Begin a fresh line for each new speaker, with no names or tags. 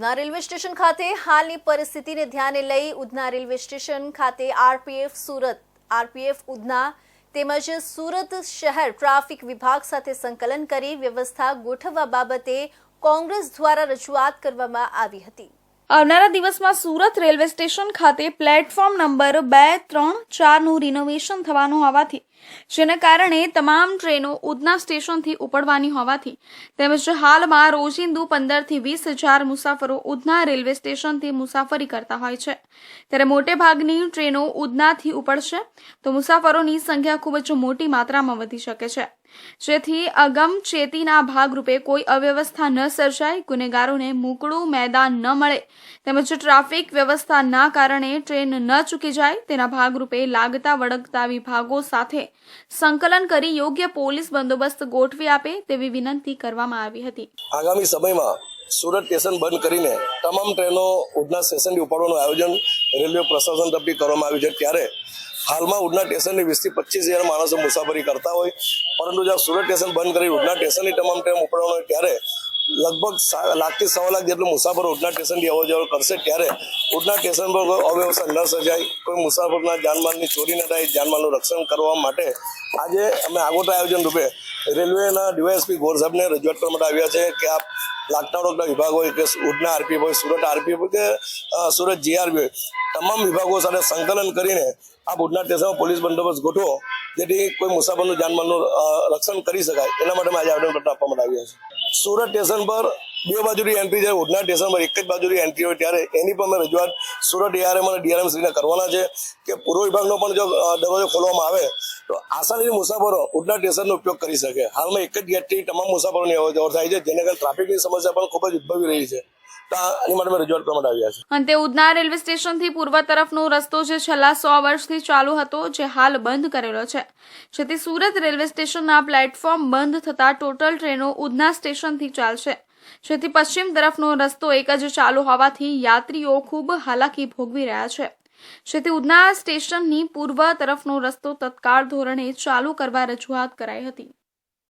Udhna railway station ખાતે હાલની પરિસ્થિતિને ધ્યાને લઈ ઉધના રેલવે સ્ટેશન ખાતે આરપીએફ સુરત, આરપીએફ ઉધના તેમજ સુરત શહેર ટ્રાફિક વિભાગ સાથે સંકલન કરી વ્યવસ્થા ગોઠવવા બાબતે કોંગ્રેસ દ્વારા રજૂઆત કરવામાં આવી હતી.
આવનારા દિવસમાં સુરત રેલવે સ્ટેશન ખાતે પ્લેટફોર્મ નંબર બે, ત્રણ, ચારનું રિનોવેશન થવાનું હોવાથી, જેને કારણે તમામ ટ્રેનો ઉધના સ્ટેશનથી ઉપડવાની હોવાથી, તેમજ હાલમાં રોજિંદુ પંદરથી વીસ હજાર મુસાફરો ઉધના રેલવે સ્ટેશનથી મુસાફરી કરતા હોય છે. ત્યારે મોટે ભાગની ટ્રેનો ઉધનાથી ઉપડશે, તો મુસાફરોની સંખ્યા ખૂબ જ મોટી માત્રામાં વધી શકે છે. જેથી અગમચેતીના ભાગરૂપે કોઈ અવ્યવસ્થા ન સર્જાય, ગુનેગારોને મોકળું મેદાન ન મળે. તેમજ ટ્રાફિક વ્યવસ્થાના કારણે ટ્રેન ન ચૂકી જાય, તેના ભાગરૂપે લાગતા વળગતા વિભાગો સાથે સંકલન કરી યોગ્ય પોલીસ બંદોબસ્ત ગોઠવી આપે તેવી વિનંતી કરવામાં આવી હતી.
આગામી સમયમાં સુરત સ્ટેશન બંધ કરીને તમામ ટ્રેનો ઉધના સ્ટેશનથી ઉપાડવાનું આયોજન રેલવે પ્રશાસન તરફથી કરવામાં આવ્યું છે. ત્યારે હાલમાં ઉડના સ્ટેશનની વીસથી પચીસ હજાર માણસો મુસાફરી કરતા હોય, પરંતુ જ્યારે સુરત સ્ટેશન બંધ કરી ઉધના સ્ટેશનની તમામ ટ્રેન ઉપડવાનું ત્યારે લગભગ લાખથી સવા લાખ જેટલું મુસાફરો ઉધના સ્ટેશનથી અવર જવર કરશે ત્યારે ઉધના સ્ટેશન પર કોઈ અવ્યવસ્થા ન સર્જાય, કોઈ મુસાફરના જાનમાલની ચોરી ન થાય, જાનમાલનું રક્ષણ કરવા માટે આજે અમે આગોતરા આયોજન રૂપે રેલવેના ડીવાયએસપી ગોર સાહેબને રજૂઆત કરવા માટે આવ્યા છે કે આપ લાગતા વિભાગ હોય કે ઉધના આરપીએફ હોય, સુરત આરપીએફ હોય કે સુરત જીઆરપી હોય, તમામ વિભાગો સાથે સંકલન કરીને આપ ઉધના સ્ટેશનમાં પોલીસ બંદોબસ્ત ગોઠવો, જેથી કોઈ મુસાફરનું જાનમાલનું રક્ષણ કરી શકાય. એના માટે આજે આવેદનપત્ર આપવા માટે આવ્યા છે સુરત સ્ટેશન પર બે બાજુની એન્ટ્રી છે ઉધના સ્ટેશન એક જ બાજુની એન્ટ્રી હોય ત્યારે એની પણ અમે રજૂઆત સુરત ડીઆરએમ અને ડીઆરએમ કરવાના છે કે પૂર્વ વિભાગનો પણ જો દરવાજો ખોલવામાં આવે, તો આસાનીથી મુસાફરો ઉધના સ્ટેશનનો ઉપયોગ કરી શકે. હાલમાં એક જ ગેટથી તમામ મુસાફરોની અવર થાય છે, જેને કારણે ટ્રાફિકની સમસ્યા પણ ખૂબ જ ઉદ્ભવી રહી છે.
અંતે ઉધના રેલવે સ્ટેશનથી પૂર્વ તરફનો રસ્તો જે છેલ્લા સો વર્ષથી ચાલુ હતો, જે હાલ બંધ કરેલો છે. જેથી સુરત રેલવે સ્ટેશનના પ્લેટફોર્મ બંધ થતા ટોટલ ટ્રેનો ઉધના સ્ટેશનથી ચાલશે. જેથી પશ્ચિમ તરફનો રસ્તો એક જ ચાલુ હોવાથી યાત્રીઓ ખૂબ હાલાકી ભોગવી રહ્યા છે. જેથી ઉધના સ્ટેશનની પૂર્વ તરફનો રસ્તો તત્કાળ ધોરણે ચાલુ કરવા રજૂઆત કરાઈ હતી.